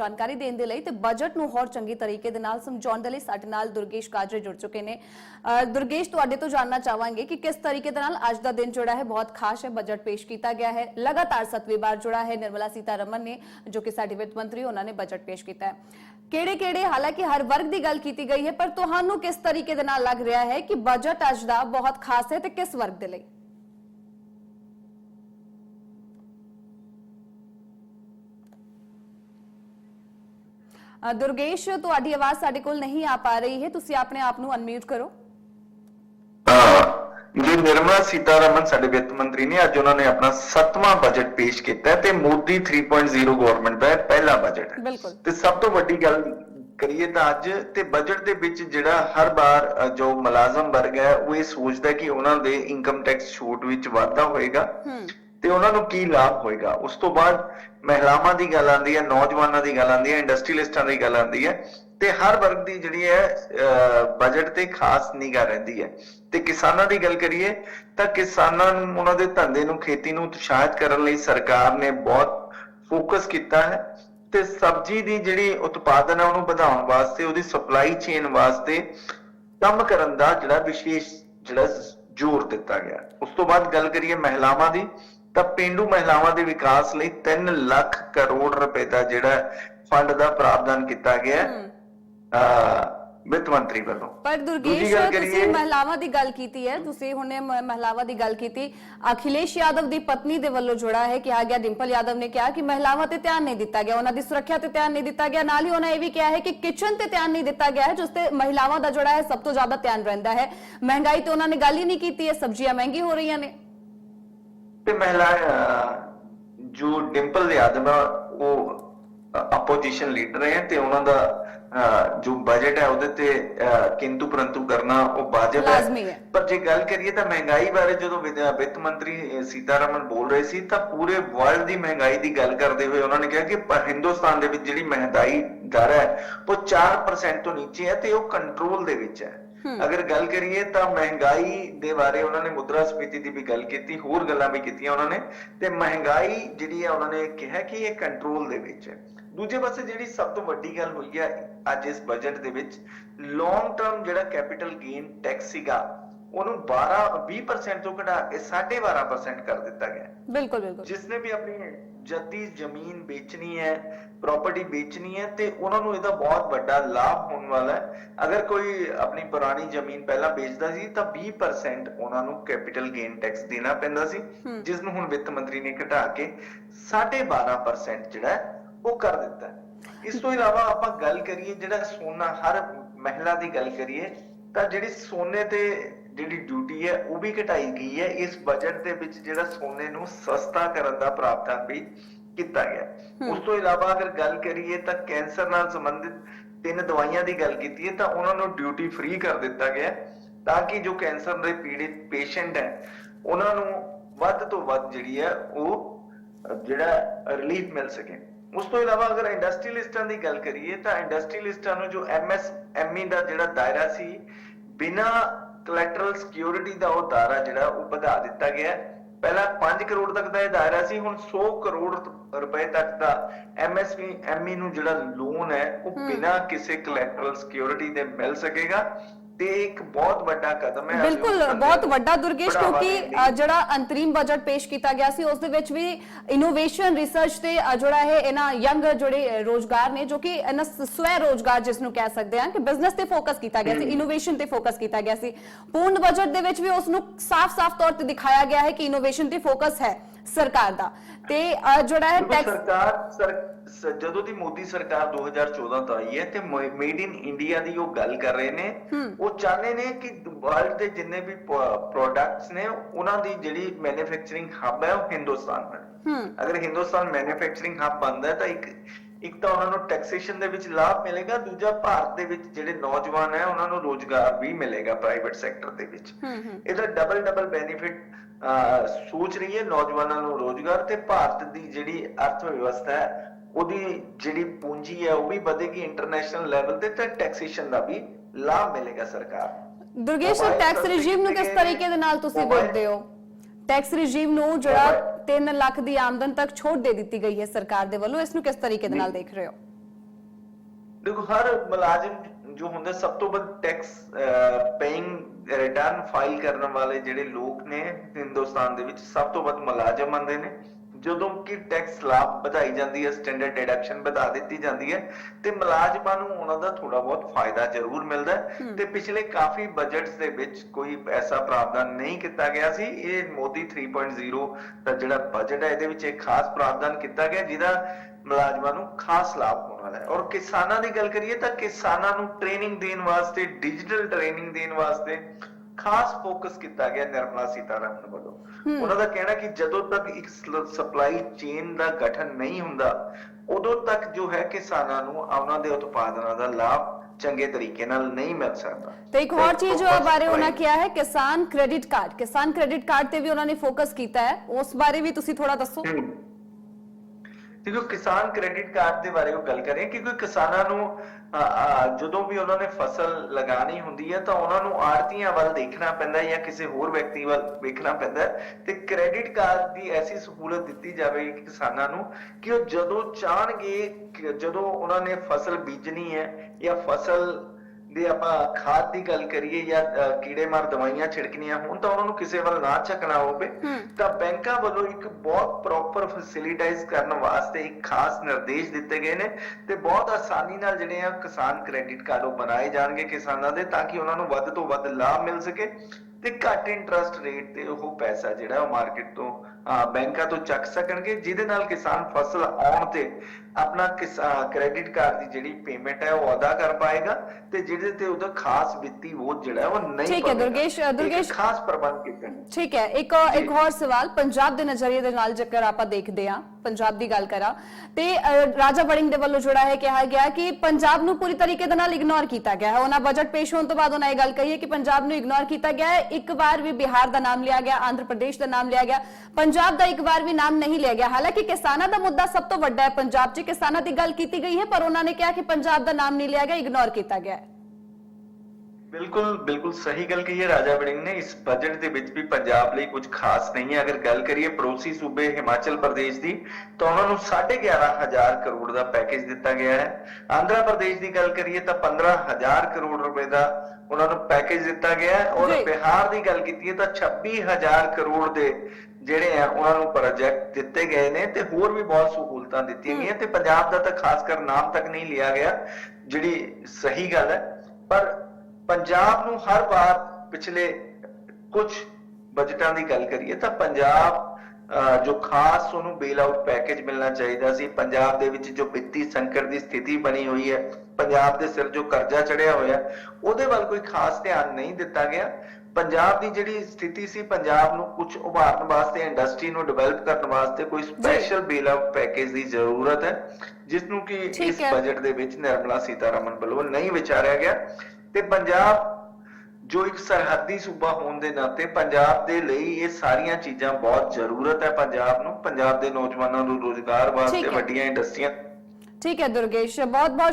ਜਾਣਕਾਰੀ ਦੇਣ ਦੇ ਲਈ ਤੇ ਬਜਟ ਨੂੰ ਹੋਰ ਚੰਗੀ ਤਰੀਕੇ ਦੇ ਨਾਲ ਸਮਝਾਉਣ ਦੇ ਲਈ ਸਾਡੇ ਨਾਲ ਦੁਰਗੇਸ਼ ਕਾਜਰੇ ਜੁੜ ਚੁੱਕੇ ਨੇ। ਦੁਰਗੇਸ਼, ਤੁਹਾਡੇ ਤੋਂ ਜਾਨਣਾ ਚਾਹਾਂਗੇ ਕਿ ਕਿਸ ਤਰੀਕੇ ਦੇ ਨਾਲ ਅੱਜ ਦਾ ਦਿਨ ਜਿਹੜਾ ਹੈ। ਬਹੁਤ ਖਾਸ ਹੈ ਬਜਟ ਪੇਸ਼ ਕੀਤਾ ਗਿਆ ਹੈ। ਲਗਾਤਾਰ ਸੱਤਵੀਂ ਵਾਰ ਜੁੜਾ ਹੈ। ਨਿਰਮਲਾ ਸੀਤਾਰਮਨ ਨੇ, ਜੋ ਕਿ ਸਾਡੇ ਵਿੱਤ ਮੰਤਰੀ, ਉਹਨਾਂ ਨੇ ਬਜਟ ਪੇਸ਼ ਕੀਤਾ ਹੈ। ਕਿਹੜੇ ਕਿਹੜੇ ਹਾਲਾਂਕਿ ਹਰ ਵਰਗ ਦੀ ਗੱਲ ਕੀਤੀ ਗਈ ਹੈ, ਪਰ ਤੁਹਾਨੂੰ ਕਿਸ ਤਰੀਕੇ ਦੇ ਨਾਲ ਲੱਗ ਰਿਹਾ ਹੈ ਕਿ ਬਜਟ ਅੱਜ ਦਾ ਬਹੁਤ ਖਾਸ ਹੈ ਤੇ ਕਿਸ ਵਰਗ ਦੇ ਲਈ? ਦੁਰਗੇਸ਼ ਤੁਹਾਡੀ ਆਵਾਜ਼ ਸਾਡੇ ਕੋਲ ਨਹੀਂ ਆ ਪਾ ਰਹੀ ਹੈ। ਤੁਸੀਂ ਆਪਣੇ ਆਪ ਨੂੰ ਅਨਮਿਊਟ ਕਰੋ। ਜੀ ਨਿਰਮਲਾ ਸੀਤਾਰਮਨ ਸਾਡੇ ਵਿੱਤ ਮੰਤਰੀ ਨੇ ਅੱਜ ਉਹਨਾਂ ਨੇ ਆਪਣਾ 7ਵਾਂ ਬਜਟ ਪੇਸ਼ ਕੀਤਾ ਤੇ ਮੋਦੀ 3.0 ਗਵਰਨਮੈਂਟ ਦਾ ਪਹਿਲਾ ਬਜਟ ਹੈ। ਤੇ ਸਭ ਤੋਂ ਵੱਡੀ ਗੱਲ ਕਰੀਏ ਤਾਂ ਅੱਜ ਤੇ ਬਜਟ ਦੇ ਵਿੱਚ ਜਿਹੜਾ ਹਰ ਵਾਰ ਅ, ਜੋ ਮੁਲਾਜ਼ਮ ਵਰਗ ਹੈ ਉਹ ਇਹ ਸੋਚਦਾ ਕਿ ਉਹਨਾਂ ਦੇ ਇਨਕਮ ਟੈਕਸ ਛੂਟ ਵਿੱਚ ਵਾਧਾ ਹੋਏਗਾ ਤੇ ਉਹਨਾਂ ਨੂੰ ਕੀ ਲਾਭ ਹੋਏਗਾ। ਉਸ ਤੋਂ ਬਾਅਦ ਮਹਿਲਾਵਾਂ ਦੀ ਗੱਲ ਆਉਂਦੀ ਹੈ, ਨੌਜਵਾਨਾਂ ਦੀ ਗੱਲ ਆਉਂਦੀ ਹੈ ਇੰਡਸਟਰੀਲਿਸਟਾਂ ਦੀ ਗੱਲ ਆਉਂਦੀ ਹੈ ਤੇ ਹਰ ਵਰਗ ਦੀ ਜਿਹੜੀ ਹੈ ਬਜਟ ਤੇ ਖਾਸ ਨਿਗਾਹ ਰਹਿੰਦੀ ਹੈ। ਤੇ ਕਿਸਾਨਾਂ ਦੀ ਗੱਲ ਕਰੀਏ ਤਾਂ ਕਿਸਾਨਾਂ ਨੂੰ, ਉਹਨਾਂ ਦੇ ਧੰਦੇ ਨੂੰ, ਖੇਤੀ ਨੂੰ ਉਤਸ਼ਾਹਿਤ ਕਰਨ ਲਈ ਸਰਕਾਰ ਨੇ ਬਹੁਤ ਫੋਕਸ ਕੀਤਾ ਹੈ ਤੇ ਸਬਜ਼ੀ ਦੀ ਜਿਹੜੀ ਉਤਪਾਦਨ ਹੈ, ਉਹਨੂੰ ਵਧਾਉਣ ਵਾਸਤੇ, ਉਹਦੀ ਸਪਲਾਈ ਚੇਨ ਵਾਸਤੇ ਕੰਮ ਕਰਨ ਦਾ ਜਿਹੜਾ ਵਿਸ਼ੇਸ਼ ਜਿਹੜਾ ਜ਼ੋਰ ਦਿੱਤਾ ਗਿਆ। ਉਸ ਤੋਂ ਬਾਅਦ ਗੱਲ ਕਰੀਏ ਮਹਿਲਾਵਾਂ ਦੀ ਤਾਂ ਪਿੰਡੂ ਮਹਿਲਾਵਾਂ ਦੇ ਵਿਕਾਸ ਲਈ 3 ਲੱਖ ਕਰੋੜ ਰੁਪਏ ਦਾ ਜਿਹੜਾ ਫੰਡ ਦਾ ਪ੍ਰਾਵਧਾਨ ਕੀਤਾ ਗਿਆ ਹੈ। ਵਿੱਤ ਮੰਤਰੀ ਵੱਲੋਂ। ਪਰ ਦੁਰਗੇਸ਼ ਤੁਸੀਂ ਮਹਿਲਾਵਾਂ ਦੀ ਗੱਲ ਕੀਤੀ ਹੈ ਤੁਸੀਂ ਹੁਣੇ ਮਹਿਲਾਵਾਂ ਦੀ ਗੱਲ ਕੀਤੀ। ਅਖਿਲੇਸ਼ ਯਾਦਵ ਦੀ ਪਤਨੀ ਦੇ ਵੱਲੋਂ ਜੁੜਾ ਹੈ ਕਿਹਾ ਗਿਆ ਡਿੰਪਲ ਯਾਦਵ ਨੇ ਕਿਹਾ ਕਿ ਮਹਿਲਾਵਾਂ ਤੇ ਧਿਆਨ ਨਹੀਂ ਦਿੱਤਾ ਗਿਆ ਉਹਨਾਂ ਦੀ ਸੁਰੱਖਿਆ ਤੇ ਧਿਆਨ ਨਹੀਂ ਦਿੱਤਾ ਗਿਆ। ਨਾਲ ਹੀ ਉਹਨਾਂ ਇਹ ਵੀ ਕਿਹਾ ਹੈ ਕਿ ਕਿਚਨ ਤੇ ਧਿਆਨ ਨਹੀਂ ਦਿੱਤਾ ਗਿਆ ਹੈ ਜਿਸ ਤੇ ਮਹਿਲਾਵਾਂ ਦਾ ਜਿਹੜਾ ਹੈ ਸਭ ਤੋਂ ਜ਼ਿਆਦਾ ਧਿਆਨ ਰਹਿੰਦਾ ਹੈ। ਮਹਿੰਗਾਈ ਤੇ ਉਹਨਾਂ ਨੇ ਗੱਲ ਹੀ ਨਹੀਂ ਕੀਤੀ ਹੈ ਸਬਜ਼ੀਆਂ ਮਹਿੰਗੀ ਹੋ ਰਹੀਆਂ ਨੇ। ਤੇ ਮਹਿਲਾ ਜੋ ਡਿੰਪਲ ਯਾਦਵ ਆ ਉਹ ਆਪੋਜੀਸ਼ਨ ਲੀਡਰ ਹੈ ਤੇ ਉਹਨਾਂ ਦਾ ਜੋ ਬਜਟ ਹੈ ਉਹਦੇ ਤੇ ਕਿੰਤੂ ਪ੍ਰੰਤੂ ਕਰਨਾ ਉਹ ਵਾਜਬ ਹੈ। ਪਰ ਜੇ ਗੱਲ ਕਰੀਏ ਤਾਂ ਮਹਿੰਗਾਈ ਬਾਰੇ ਜਦੋਂ ਵਿੱਤ ਮੰਤਰੀ ਸੀਤਾਰਮਨ ਬੋਲ ਰਹੇ ਸੀ ਤਾਂ ਪੂਰੇ ਵਰਲਡ ਦੀ ਮਹਿੰਗਾਈ ਦੀ ਗੱਲ ਕਰਦੇ ਹੋਏ ਉਹਨਾਂ ਨੇ ਕਿਹਾ ਕਿ ਹਿੰਦੁਸਤਾਨ ਦੇ ਵਿੱਚ ਜਿਹੜੀ ਮਹਿੰਗਾਈ ਦਰ ਹੈ ਉਹ 4% ਤੋਂ ਨੀਚੇ ਹੈ ਤੇ ਉਹ ਕੰਟਰੋਲ ਦੇ ਵਿੱਚ ਹੈ ਅਗਰ ਗੱਲ ਕਰੀਏ ਤਾਂ ਮਹਿੰਗਾਈ ਦੇ ਬਾਰੇ ਉਹਨਾਂ ਨੇ ਮੁਦਰਾ ਸਫੀਤੀ ਦੀ ਵੀ ਗੱਲ ਕੀਤੀ, ਹੋਰ ਗੱਲਾਂ ਵੀ ਕੀਤੀਆਂ ਉਹਨਾਂ ਨੇ, ਤੇ ਮਹਿੰਗਾਈ ਜਿਹੜੀ ਹੈ ਉਹਨਾਂ ਨੇ ਕਿਹਾ ਕਿ ਇਹ ਕੰਟਰੋਲ ਦੇ ਵਿੱਚ ਹੈ। ਦੂਜੇ ਪਾਸੇ ਜਿਹੜੀ ਸਭ ਤੋਂ ਵੱਡੀ ਗੱਲ ਹੋਈ ਹੈ ਅੱਜ ਇਸ ਬਜਟ ਦੇ ਵਿੱਚ ਲੌਂਗ ਟਰਮ ਜਿਹੜਾ ਕੈਪੀਟਲ ਗੇਨ ਟੈਕਸ ਸੀਗਾ ਉਹਨੂੰ 12 20% ਤੋਂ ਘਟਾ ਕੇ 12.5% ਕਰ ਦਿੱਤਾ ਗਿਆ। ਬਿਲਕੁਲ ਬਿਲਕੁਲ। ਜਿਸਨੇ ਵੀ ਆਪਣੀ ਜੱਦੀ ਜ਼ਮੀਨ ਵੇਚਣੀ ਹੈ ਪ੍ਰਾਪਰਟੀ ਵੇਚਣੀ ਹੈ ਤੇ ਉਹਨਾਂ ਨੂੰ ਇਹਦਾ ਬਹੁਤ ਵੱਡਾ ਲਾਭ ਹੋਣ ਵਾਲਾ ਹੈ। ਅਗਰ ਕੋਈ ਆਪਣੀ ਪੁਰਾਣੀ ਜ਼ਮੀਨ ਪਹਿਲਾਂ ਵੇਚਦਾ ਸੀ ਤਾਂ 20% ਉਹਨਾਂ ਨੂੰ ਕੈਪੀਟਲ ਗੇਨ ਟੈਕਸ ਦੇਣਾ ਪੈਂਦਾ ਸੀ ਜਿਸ ਨੂੰ ਹੁਣ ਵਿੱਤ ਮੰਤਰੀ ਨੇ ਘਟਾ ਕੇ 12.5% ਜਿਹੜਾ ਉਹ ਕਰ ਦਿੱਤਾ। ਇਸ ਤੋਂ ਇਲਾਵਾ ਆਪਾਂ ਗੱਲ ਕਰੀਏ ਜਿਹੜਾ ਸੋਨਾ ਹਰ ਮਹਿਲਾ ਦੀ ਗੱਲ ਕਰੀਏ ਤਾਂ ਜਿਹੜੀ ਸੋਨੇ ਤੇ ਜਿਹੜੀ ਡਿਊਟੀ ਹੈ ਉਹ ਵੀ ਘਟਾਈ ਗਈ ਹੈ। ਇਸ ਬਜਟ ਦੇ ਵਿੱਚ ਜਿਹੜਾ ਸੋਨੇ ਨੂੰ ਸਸਤਾ ਕਰਨ ਦਾ ਪ੍ਰਾਵਧਾਨ ਵੀ ਕੀਤਾ ਗਿਆ। ਉਸ ਤੋਂ ਇਲਾਵਾ ਅਗਰ ਗੱਲ ਕਰੀਏ ਤਾਂ ਕੈਂਸਰ ਨਾਲ ਸੰਬੰਧਿਤ ਤਿੰਨ ਦਵਾਈਆਂ ਦੀ ਗੱਲ ਕੀਤੀ ਹੈ ਤਾਂ ਉਹਨਾਂ ਨੂੰ ਡਿਊਟੀ ਫ੍ਰੀ ਕਰ ਦਿੱਤਾ ਗਿਆ ਤਾਂ ਕਿ ਜੋ ਕੈਂਸਰ ਦੇ ਪੀੜਿਤ ਪੇਸ਼ੈਂਟ ਹੈ ਉਹਨਾਂ ਨੂੰ ਵੱਧ ਤੋਂ ਵੱਧ ਜਿਹੜੀ ਹੈ ਉਹ ਜਿਹੜਾ ਰਿਲੀਫ ਮਿਲ ਸਕੇ। ਉਸ ਤੋਂ ਇਲਾਵਾ ਅਗਰ ਇੰਡਸਟਰੀਲਿਸਟਾਂ ਦੀ ਗੱਲ ਕਰੀਏ ਤਾਂ ਇੰਡਸਟਰੀਲਿਸਟਾਂ ਨੂੰ ਜੋ ਐਮਐਸਐਮਈ ਦਾ ਜਿਹੜਾ ਦਾਇਰਾ ਸੀ ਬਿਨਾ ਕਲੈਟਰਲ ਸਿਕਿਉਰਿਟੀ ਦਾ ਉਹ ਦਾਇਰਾ ਜਿਹੜਾ ਉਹ ਵਧਾ ਦਿੱਤਾ ਗਿਆ। ਪਹਿਲਾਂ 5 ਕਰੋੜ ਤੱਕ ਦਾ ਇਹ ਦਾਇਰਾ ਸੀ ਹੁਣ 100 ਕਰੋੜ ਰੁਪਏ ਤੱਕ ਦਾ ਐਮਐਸਪੀ ਐਮਈ ਨੂੰ ਜਿਹੜਾ ਲੋਨ ਹੈ ਉਹ ਬਿਨਾ ਕਿਸੇ ਕਲੈਟਰਲ ਸਿਕਿਉਰਿਟੀ ਦੇ ਮਿਲ ਸਕੇਗਾ ਤੇ ਇੱਕ ਬਹੁਤ ਵੱਡਾ ਕਦਮ ਹੈ। ਬਿਲਕੁਲ ਬਹੁਤ ਵੱਡਾ ਦੁਰਗੇਸ਼ ਕਿਉਂਕਿ ਜਿਹੜਾ ਅੰਤਰੀਮ ਬਜਟ ਪੇਸ਼ ਕੀਤਾ ਗਿਆ ਸੀ ਉਸ ਦੇ ਵਿੱਚ ਵੀ ਇਨੋਵੇਸ਼ਨ ਰਿਸਰਚ ਤੇ ਜਿਹੜਾ ਹੈ ਇਹਨਾਂ ਯੰਗ ਜਿਹੜੇ ਰੋਜ਼ਗਾਰ ਨੇ ਜੋ ਕਿ ਇਹਨਾਂ ਸਵੈ ਰੋਜ਼ਗਾਰ ਜਿਸ ਨੂੰ ਕਹਿ ਸਕਦੇ ਹਾਂ ਕਿ ਬਿਜ਼ਨਸ ਤੇ ਫੋਕਸ ਕੀਤਾ ਗਿਆ ਸੀ ਇਨੋਵੇਸ਼ਨ ਤੇ ਫੋਕਸ ਕੀਤਾ ਗਿਆ ਸੀ। ਪੂਰਨ ਬਜਟ ਦੇ ਵਿੱਚ ਵੀ ਉਸ ਨੂੰ ਸਾਫ਼-ਸਾਫ਼ ਤੌਰ ਤੇ ਦਿਖਾਇਆ ਗਿਆ ਹੈ ਕਿ ਇਨੋਵੇਸ਼ਨ ਤੇ ਫੋਕਸ ਹੈ। ਸਰਕਾਰ ਦਾ। ਤੇ ਜਿਹੜਾ ਹੈ ਟੈਕਸ ਸਰਕਾਰ ਜਦੋਂ ਦੀ ਮੋਦੀ ਸਰਕਾਰ 2014 ਤੋਂ ਆਈ ਹੈ ਤੇ ਮੇਡ ਇਨ ਇੰਡੀਆ ਦੀ ਉਹ ਗੱਲ ਕਰ ਰਹੇ ਨੇ ਉਹ ਚਾਹੁੰਦੇ ਨੇ ਕਿ ਵਰਲਡ ਦੇ ਜਿੰਨੇ ਵੀ ਪ੍ਰੋਡਕਟਸ ਨੇ ਉਹਨਾਂ ਦੀ ਜਿਹੜੀ ਮੈਨੂਫੈਕਚਰਿੰਗ ਹੱਬ ਹੈ ਉਹ ਹਿੰਦੁਸਤਾਨ ਬਣੇ ਹੂੰ। ਅਗਰ ਹਿੰਦੁਸਤਾਨ ਮੈਨੂਫੈਕਚਰਿੰਗ ਹੱਬ ਬਣਦਾ ਤਾਂ ਇੱਕ ਇੱਕ ਤਾਂ ਉਹਨਾਂ ਨੂੰ ਟੈਕਸੇਸ਼ਨ ਦੇ ਵਿੱਚ ਲਾਭ ਮਿਲੇਗਾ ਦੂਜਾ ਭਾਰਤ ਦੇ ਵਿੱਚ ਜਿਹੜੇ ਨੌਜਵਾਨ ਹੈ ਉਹਨਾਂ ਨੂੰ ਰੋਜ਼ਗਾਰ ਵੀ ਮਿਲੇਗਾ ਪ੍ਰਾਈਵੇਟ ਸੈਕਟਰ ਦੇ ਵਿੱਚ। ਇਹਦਾ ਡਬਲ ਡਬਲ ਬੈਨੀਫਿਟ ਸੋਚ ਰਹੀ ਹੈ ਨੌਜਵਾਨਾਂ ਨੂੰ ਰੋਜ਼ਗਾਰ ਤੇ ਭਾਰਤ ਦੀ ਜਿਹੜੀ ਅਰਥ ਵਿਵਸਥਾ ਹੈ ਉਹਦੀ ਜਿਹੜੀ ਪੂੰਜੀ ਹੈ ਉਹ ਵੀ ਵਧੇਗੀ ਇੰਟਰਨੈਸ਼ਨਲ ਲੈਵਲ ਤੇ ਤੇ ਟੈਕਸੇਸ਼ਨ ਦਾ ਵੀ ਲਾਭ ਮਿਲੇਗਾ ਸਰਕਾਰ। ਦੁਰਗੇਸ਼ ਟੈਕਸ ਰਿਜੀਮ ਨੂੰ ਕਿਸ ਤਰੀਕੇ ਦੇ ਨਾਲ ਤੁਸੀਂ ਵੇਖਦੇ ਹੋ? ਟੈਕਸ ਰਿਜੀਮ ਨੂੰ ਜਿਹੜਾ 3 ਲੱਖ ਦੀ ਆਮਦਨ ਤੱਕ ਛੋਟ ਦੇ ਦਿੱਤੀ ਗਈ ਹੈ ਸਰਕਾਰ ਦੇ ਵੱਲੋਂ ਇਸ ਨੂੰ ਕਿਸ ਤਰੀਕੇ ਦੇ ਨਾਲ ਦੇਖ ਰਹੇ ਹੋ? ਦੇਖੋ ਹਰ ਮੁਲਾਜ਼ਮ ਜੋ ਹੁੰਦਾ ਸਭ ਤੋਂ ਵੱਧ ਟੈਕਸ ਪੇਇੰਗ ਰਿਟਰਨ ਫਾਈਲ ਕਰਨ ਵਾਲੇ ਜਿਹੜੇ ਲੋਕ ਨੇ ਹਿੰਦੁਸਤਾਨ ਦੇ ਵਿੱਚ ਸਭ ਤੋਂ ਵੱਧ ਮੁਲਾਜ਼ਮ ਆਉਂਦੇ ਨੇ। ਜਦੋਂ ਕਿ ਟੈਕਸ ਲਾਭ ਵਧਾਈ ਜਾਂਦੀ ਹੈ ਸਟੈਂਡਰਡ ਡਿਡਕਸ਼ਨ ਵਧਾ ਦਿੱਤੀ ਜਾਂਦੀ ਹੈ ਤੇ ਮੁਲਾਜ਼ਮਾਂ ਨੂੰ ਉਹਨਾਂ ਦਾ ਥੋੜਾ ਬਹੁਤ ਫਾਇਦਾ ਜ਼ਰੂਰ ਮਿਲਦਾ ਹੈ। ਤੇ ਪਿਛਲੇ ਕਾਫੀ ਬਜਟਸ ਦੇ ਵਿੱਚ ਕੋਈ ਐਸਾ ਪ੍ਰਾਵਧਾਨ ਨਹੀਂ ਕੀਤਾ ਗਿਆ ਸੀ। ਇਹ ਮੋਦੀ 3.0 ਦਾ ਜਿਹੜਾ ਬਜਟ ਹੈ ਇਹਦੇ ਵਿੱਚ ਇੱਕ ਖਾਸ ਪ੍ਰਾਵਧਾਨ ਕੀਤਾ ਗਿਆ ਜਿਹਦਾ ਮੁਲਾਜ਼ਮਾਂ ਨੂੰ ਖਾਸ ਲਾਭ ਹੋਣ ਵਾਲਾ ਹੈ। ਔਰ ਕਿਸਾਨਾਂ ਦੀ ਗੱਲ ਕਰੀਏ ਤਾਂ ਕਿਸਾਨਾਂ ਨੂੰ ਟ੍ਰੇਨਿੰਗ ਦੇਣ ਵਾਸਤੇ ਡਿਜੀਟਲ ਟ੍ਰੇਨਿੰਗ ਦੇਣ ਵਾਸਤੇ ਖਾਸ ਫੋਕਸ ਕੀਤਾ ਗਿਆ ਨਿਰਮਲਾ ਸੀਤਾਰਮਨ ਵੱਲੋਂ। ਉਹਨਾਂ ਦਾ ਕਹਿਣਾ ਕਿ ਜਦੋਂ ਤੱਕ ਇੱਕ ਸਪਲਾਈ ਚੇਨ ਦਾ ਗਠਨ ਨਹੀਂ ਹੁੰਦਾ ਉਦੋਂ ਤੱਕ ਜੋ ਹੈ ਕਿਸਾਨਾਂ ਨੂੰ ਉਹਨਾਂ ਦੇ ਉਤਪਾਦਨਾਂ ਦਾ ਲਾਭ ਚੰਗੇ ਤਰੀਕੇ ਨਾਲ ਨਹੀਂ ਮਿਲ ਸਕਦਾ। ਤੇ ਇੱਕ ਹੋਰ ਚੀਜ਼ ਬਾਰੇ ਉਹਨਾਂ ਕਿਹਾ ਹੈ Kisan credit card Kisan credit card ਤੇ ਵੀ ਉਹਨਾਂ ਨੇ ਫੋਕਸ ਕੀਤਾ ਹੈ। ਉਸ ਬਾਰੇ ਵੀ ਤੁਸੀਂ ਥੋੜਾ ਦੱਸੋ। ਹਮ। ਦੇਖੋ ਕਿਸਾਨ ਕ੍ਰੈਡਿਟ ਕਾਰਡ ਦੇ ਬਾਰੇ ਉਹ ਗੱਲ ਕरें ਕਿਉਂਕਿ ਕਿਸਾਨਾਂ ਨੂੰ ਜਦੋਂ ਵੀ ਉਹਨਾਂ ਨੇ ਫਸਲ ਲਗਾਣੀ ਹੁੰਦੀ ਹੈ, ਤਾਂ ਉਹਨਾਂ ਨੂੰ ਆੜਤੀਆਂ ਵੱਲ ਦੇਖਣਾ ਪੈਂਦਾ ਜਾਂ ਕਿਸੇ ਹੋਰ ਵਿਅਕਤੀ ਵੱਲ ਵੇਖਣਾ ਪੈਂਦਾ ਤੇ ਕ੍ਰੈਡਿਟ ਕਾਰਡ ਦੀ ਐਸੀ ਸਹੂਲਤ ਦਿੱਤੀ ਜਾਵੇ ਕਿਸਾਨਾਂ ਨੂੰ ਕਿ ਉਹ ਜਦੋਂ ਚਾਹਣਗੇ ਜਦੋਂ ਉਹਨਾਂ ਨੇ ਫਸਲ ਬੀਜਣੀ ਹੈ ਜਾਂ ਫਸਲ ਦੇ ਆਪਾਂ ਖਾਦ ਦੀ ਗੱਲ ਕਰੀਏ ਜਾਂ ਅ, ਕੀੜੇ ਮਾਰ ਦਵਾਈਆਂ ਛਿੜਕਣੀਆਂ ਹੋਣ ਤਾਂ ਉਹਨਾਂ ਨੂੰ ਕਿਸੇ ਵੱਲ ਨਾ ਝਕਣਾ ਹੋਵੇ ਤਾਂ ਬੈਂਕਾਂ ਵੱਲੋਂ ਇੱਕ ਬਹੁਤ ਪ੍ਰੋਪਰ ਫੈਸਿਲਿਟਾਈਜ਼ ਕਰਨ ਵਾਸਤੇ ਇੱਕ ਖਾਸ ਨਿਰਦੇਸ਼ ਦਿੱਤੇ ਗਏ ਨੇ ਤੇ ਬਹੁਤ ਆਸਾਨੀ ਨਾਲ ਜਿਹੜੇ ਆ ਕਿਸਾਨ ਕ੍ਰੈਡਿਟ ਕਾਰਡ ਉਹ ਬਣਾਏ ਜਾਣਗੇ ਕਿਸਾਨਾਂ ਦੇ ਤਾਂ ਕਿ ਉਹਨਾਂ ਨੂੰ ਵੱਧ ਤੋਂ ਵੱਧ ਲਾਭ ਮਿਲ ਸਕੇ। ਤੇ ਘੱਟ ਇੰਟਰਸਟ ਰੇਟ ਤੇ ਉਹ ਪੈਸਾ ਜਿਹੜਾ ਉਹ ਮਾਰਕੀਟ ਤੋਂ ਬੈਂਕਾਂ ਤੋਂ ਚੱਕ ਸਕਣਗੇ ਜਿਹਦੇ ਨਾਲ ਕਿਸਾਨ ਫਸਲ ਆਉਣ ਤੇ ਆਪਣਾ ਕ੍ਰੈਡਿਟ ਕਾਰਡ ਦੀ ਜਿਹੜੀ ਪੇਮੈਂਟ ਹੈ ਉਹ ਅਦਾ ਕਰ ਪਾਏਗਾ ਤੇ ਜਿਹਦੇ ਤੇ ਉਹਦਾ ਖਾਸ ਵਿੱਤੀ ਬੋਝ ਜਿਹੜਾ ਉਹ ਨਹੀਂ ਠੀਕ ਹੈ। ਦੁਰਗੇਸ਼, ਦੁਰਗੇਸ਼- ਖਾਸ ਪ੍ਰਬੰਧ ਕੀਤੇ ਠੀਕ ਹੈ ਇੱਕ ਇੱਕ ਹੋਰ ਸਵਾਲ ਪੰਜਾਬ ਦੇ ਨਜ਼ਰੀਏ ਦੇ ਨਾਲ ਜੇਕਰ ਆਪਾਂ ਦੇਖਦੇ ਹਾਂ ਪੰਜਾਬ ਦੀ ਗੱਲ ਕਰਾਂ, ਤੇ ਰਾਜਾ ਵੜਿੰਗ ਦੇ ਵੱਲੋਂ ਜਿਹੜਾ ਹੈ ਕਿਹਾ ਗਿਆ ਕਿ ਪੰਜਾਬ ਨੂੰ ਪੂਰੀ ਤਰੀਕੇ ਦੇ ਨਾਲ ਇਗਨੋਰ ਕੀਤਾ ਗਿਆ ਹੈ। ਉਹਨਾਂ ਬਜਟ ਪੇਸ਼ ਹੋਣ ਤੋਂ ਬਾਅਦ ਉਹਨਾਂ ਇਹ ਗੱਲ ਕਹੀ ਹੈ ਕਿ ਪੰਜਾਬ ਨੂੰ ਇਗਨੋਰ ਕੀਤਾ ਗਿਆ ਹੈ। ਇੱਕ ਵਾਰ ਵੀ ਬਿਹਾਰ ਦਾ ਨਾਮ ਲਿਆ ਗਿਆ, ਆਂਧਰ ਪ੍ਰਦੇਸ਼ ਦਾ ਨਾਮ ਲਿਆ ਗਿਆ, ਪੰਜਾਬ ਦਾ ਇੱਕ ਵਾਰ ਵੀ ਨਾਮ ਨਹੀਂ ਲਿਆ ਗਿਆ। ਹਾਲਾਂਕਿ ਕਿਸਾਨਾਂ ਦਾ ਮੁੱਦਾ ਸਭ ਤੋਂ ਵੱਡਾ ਹੈ ਪੰਜਾਬ 'ਚ। ਕਿਸਾਨਾਂ ਦੀ ਗੱਲ ਕੀਤੀ ਗਈ ਹੈ, ਪਰ ਉਹਨਾਂ ਨੇ ਕਿਹਾ ਕਿ ਪੰਜਾਬ ਦਾ ਨਾਮ ਨਹੀਂ ਲਿਆ ਗਿਆ ਇਗਨੋਰ ਕੀਤਾ ਗਿਆ ਹੈ। ਬਿਲਕੁਲ ਬਿਲਕੁਲ ਸਹੀ ਗੱਲ ਕਹੀ ਹੈ ਰਾਜਾ ਵੜਿੰਗ ਨੇ। ਇਸ ਬਜਟ ਦੇ ਵਿੱਚ ਵੀ ਪੰਜਾਬ ਲਈ ਕੁਝ ਖਾਸ ਨਹੀਂ ਹੈ। ਅਗਰ ਗੱਲ ਕਰੀਏ ਪੜੋਸੀ ਸੂਬੇ ਹਿਮਾਚਲ ਪ੍ਰਦੇਸ਼ ਦੀ ਤਾਂ ਉਹਨਾਂ ਨੂੰ 11500 ਕਰੋੜ ਦਾ ਪੈਕੇਜ ਦਿੱਤਾ ਗਿਆ ਹੈ। ਆਂਧਰਾ ਪ੍ਰਦੇਸ਼ ਦੀ ਗੱਲ ਕਰੀਏ ਤਾਂ 15000 ਕਰੋੜ ਰੁਪਏ ਦਾ ਉਹਨਾਂ ਨੂੰ ਪੈਕੇਜ ਦਿੱਤਾ ਗਿਆ ਹੈ। ਔਰ। ਬਿਹਾਰ ਦੀ ਗੱਲ ਕੀਤੀ ਹੈ ਤਾਂ 26000 ਕਰੋੜ ਦੇ ਜਿਹੜੇ ਆ ਉਹਨਾਂ ਨੂੰ ਪ੍ਰੋਜੈਕਟ ਦਿੱਤੇ ਗਏ ਨੇ ਤੇ ਹੋਰ ਵੀ ਬਹੁਤ ਸਹੂਲਤਾਂ ਦਿੱਤੀਆਂ ਗਈਆਂ ਤੇ ਪੰਜਾਬ ਦਾ ਤਾਂ ਖਾਸ ਕਰ ਨਾਮ ਤੱਕ ਨਹੀਂ ਲਿਆ ਗਿਆ ਜਿਹੜੀ ਸਹੀ ਗੱਲ ਹੈ। ਪਰ ਪੰਜਾਬ ਨੂੰ ਹਰ ਵਾਰ ਪਿਛਲੇ ਕੁਝ ਬਜਟਾਂ ਦੀ ਗੱਲ ਕਰੀਏ ਤਾਂ ਪੰਜਾਬ ਅਹ, ਜੋ ਖਾਸ ਉਹਨੂੰ ਬੇਲ ਆਊਟ ਪੈਕੇਜ ਮਿਲਣਾ ਚਾਹੀਦਾ ਸੀ ਪੰਜਾਬ ਦੇ ਵਿੱਚ ਜੋ ਵਿੱਤੀ ਸੰਕਟ ਦੀ ਸਥਿਤੀ ਬਣੀ ਹੋਈ ਹੈ ਪੰਜਾਬ ਦੇ ਸਿਰ ਜੋ ਕਰਜ਼ਾ ਚੜਿਆ ਹੋਇਆ ਉਹਦੇ ਵੱਲ ਕੋਈ ਖਾਸ ਧਿਆਨ ਨਹੀਂ ਦਿੱਤਾ ਗਿਆ। ਪੰਜਾਬ ਦੀ ਜਿਹੜੀ ਸਥਿਤੀ ਸੀ ਪੰਜਾਬ ਨੂੰ ਕੁਝ ਉਭਾਰਨ ਵਾਸਤੇ ਇੰਡਸਟਰੀ ਨੂੰ ਡਿਵੈਲਪ ਕਰਨ ਵਾਸਤੇ ਕੋਈ ਸਪੈਸ਼ਲ ਬੇਲ ਆਊਟ ਪੈਕੇਜ ਦੀ ਜ਼ਰੂਰਤ ਹੈ ਜਿਸ ਨੂੰ ਕਿ ਇਸ। ਬਜਟ ਦੇ ਵਿੱਚ ਨਿਰਮਲਾ ਸੀਤਾਰਮਨ ਵੱਲੋਂ ਨਹੀਂ ਵਿਚਾਰਿਆ ਗਿਆ ਤੇ ਪੰਜਾਬ ਜੋ ਇੱਕ ਸਰਹੱਦੀ ਸੂਬਾ ਹੋਣ ਦੇ ਨਾਤੇ ਪੰਜਾਬ ਦੇ ਲਈ ਇਹ ਸਾਰੀਆਂ ਚੀਜ਼ਾਂ ਬਹੁਤ ਜ਼ਰੂਰਤ ਹੈ ਪੰਜਾਬ ਨੂੰ ਪੰਜਾਬ ਦੇ ਨੌਜਵਾਨਾਂ ਨੂੰ ਰੋਜ਼ਗਾਰ ਵਾਸਤੇ। ਵੱਡੀਆਂ ਇੰਡਸਟਰੀਆਂ ਠੀਕ ਹੈ ਦੁਰਗੇਸ਼ ਬਹੁਤ ਬਹੁਤ